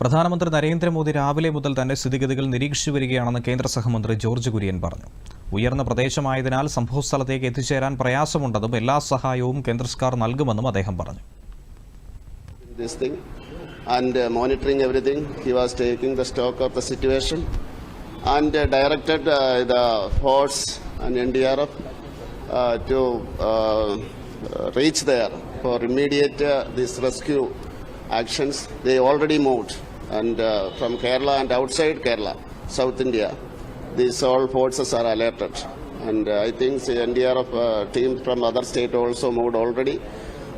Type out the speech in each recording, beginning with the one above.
പ്രധാനമന്ത്രി നരേന്ദ്രമോദി രാവിലെ മുതൽ തന്നെ സ്ഥിതിഗതികൾ നിരീക്ഷിച്ചു വരികയാണെന്ന് കേന്ദ്ര സഹമന്ത്രി ജോർജ് കുര്യൻ പറഞ്ഞു ഉയർന്ന പ്രദേശമായതിനാൽ സംഭവസ്ഥലത്തേക്ക് എത്തിച്ചേരാൻ പ്രയാസമുണ്ടെന്നും എല്ലാ സഹായവും കേന്ദ്ര സർക്കാർ നൽകുമെന്നും അദ്ദേഹം പറഞ്ഞു uh, everything. He was taking the stock of the situation and uh, directed uh, the force and NDRF uh, to uh, reach there for immediate uh, this rescue actions. They already moved and uh, from Kerala and outside Kerala, South India, these all forces are alerted. And uh, I think the NDRF uh, teams from other state also moved already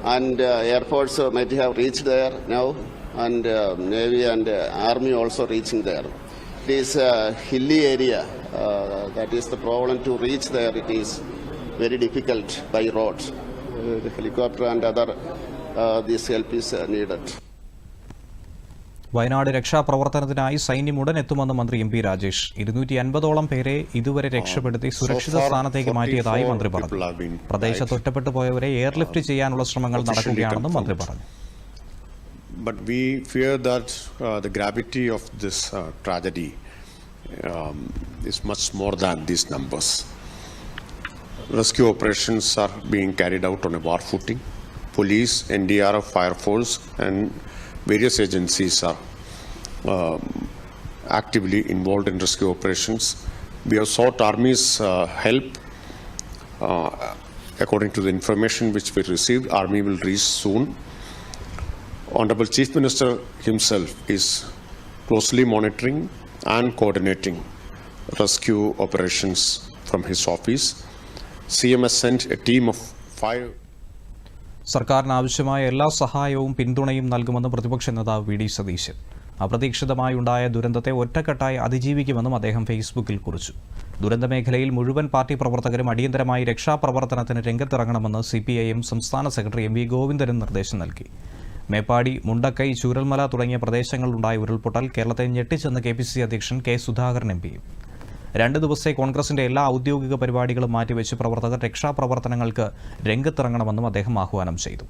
and uh, Air Force uh, might have reached there now, and uh, Navy and uh, Army also reaching there. It is a hilly area. Uh, that is the problem to reach there. It is very difficult by road. Uh, the helicopter and other uh, this help is uh, needed. Wayanad രക്ഷാപ്രവർത്തനത്തിനായി സൈന്യം ഉടൻ എത്തുമെന്ന് മന്ത്രി M P Rajesh. ഇരുന്നൂറ്റി അൻപതോളം പേരെ ഇതുവരെ രക്ഷപ്പെടുത്തി സുരക്ഷിത സ്ഥാനത്തേക്ക് മാറ്റിയതായി മന്ത്രി പറഞ്ഞു. പ്രദേശത്ത് ഒറ്റപ്പെട്ടു പോയവരെ എയർലിഫ്റ്റ് ചെയ്യാനുള്ള ശ്രമങ്ങൾ നടക്കുകയാണെന്നും മന്ത്രി പറഞ്ഞു. But we fear that uh, the gravity of this uh, tragedy um, is much more than these numbers. Rescue operations are being carried out on a war footing. Police, NDRF, Fire Force, and various agencies are um, actively involved in rescue operations. We have sought Army's uh, help. Uh, according to the information which we received, Army will reach soon. Honorable Chief Minister himself is closely monitoring and coordinating rescue operations from his office. CM has sent a team of five സർക്കാരിന് ആവശ്യമായ എല്ലാ സഹായവും പിന്തുണയും നൽകുമെന്ന് പ്രതിപക്ഷ നേതാവ് V D Satheesan. അപ്രതീക്ഷിതമായുണ്ടായ ദുരന്തത്തെ ഒറ്റക്കെട്ടായി അതിജീവിക്കുമെന്നും അദ്ദേഹം ഫേസ്ബുക്കിൽ കുറിച്ചു. ദുരന്തമേഖലയിൽ മുഴുവൻ പാർട്ടി പ്രവർത്തകരും അടിയന്തരമായി രക്ഷാപ്രവർത്തനത്തിന് രംഗത്തിറങ്ങണമെന്ന് സി പി ഐ എം സംസ്ഥാന സെക്രട്ടറി എം വി ഗോവിന്ദനും നിർദ്ദേശം നൽകി. മേപ്പാടി മുണ്ടക്കൈ ചൂരൽമല തുടങ്ങിയ പ്രദേശങ്ങളിലുണ്ടായ ഉരുൾപൊട്ടൽ കേരളത്തെ ഞെട്ടിച്ചെന്ന് കെ പി സി അധ്യക്ഷൻ കെ സുധാകരൻ എം പിയും രണ്ട് ദിവസത്തെ കോൺഗ്രസിന്റെ എല്ലാ ഔദ്യോഗിക പരിപാടികളും മാറ്റിവെച്ച് പ്രവർത്തകർ രക്ഷാപ്രവർത്തനങ്ങൾക്ക് രംഗത്തിറങ്ങണമെന്നും അദ്ദേഹം ആഹ്വാനം ചെയ്തു.